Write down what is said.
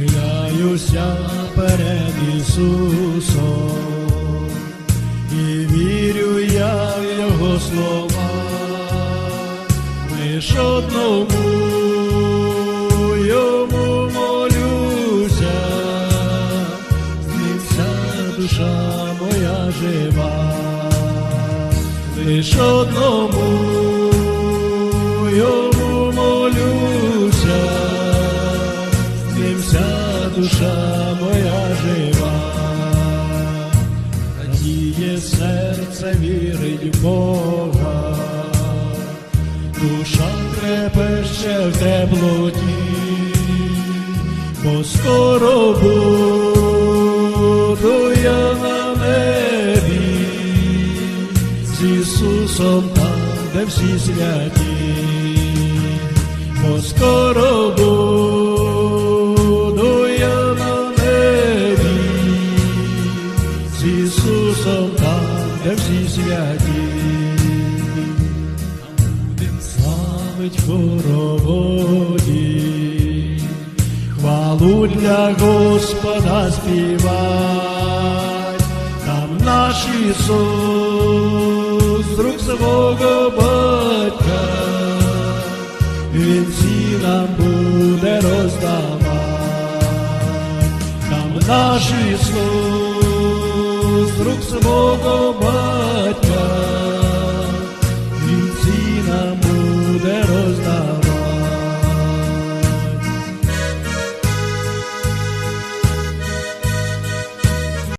схиляюся перед Ісусом і вірю я в Його слова, лиш одному йому молюся, з вся душа моя жива, лиш одному душа моя жива. Радіє серце вірить Бога, душа трепеще в теплоті, бо скоро буду я на небі з Ісусом там, де всі святі, бо скоро буду Ісусом там, де всі святі, славить хороводі, хвалу для Господа співать, там наш Ісус, друг свого батька, Він всі нам буде роздавати, там наш Ісус, з рук свого батька.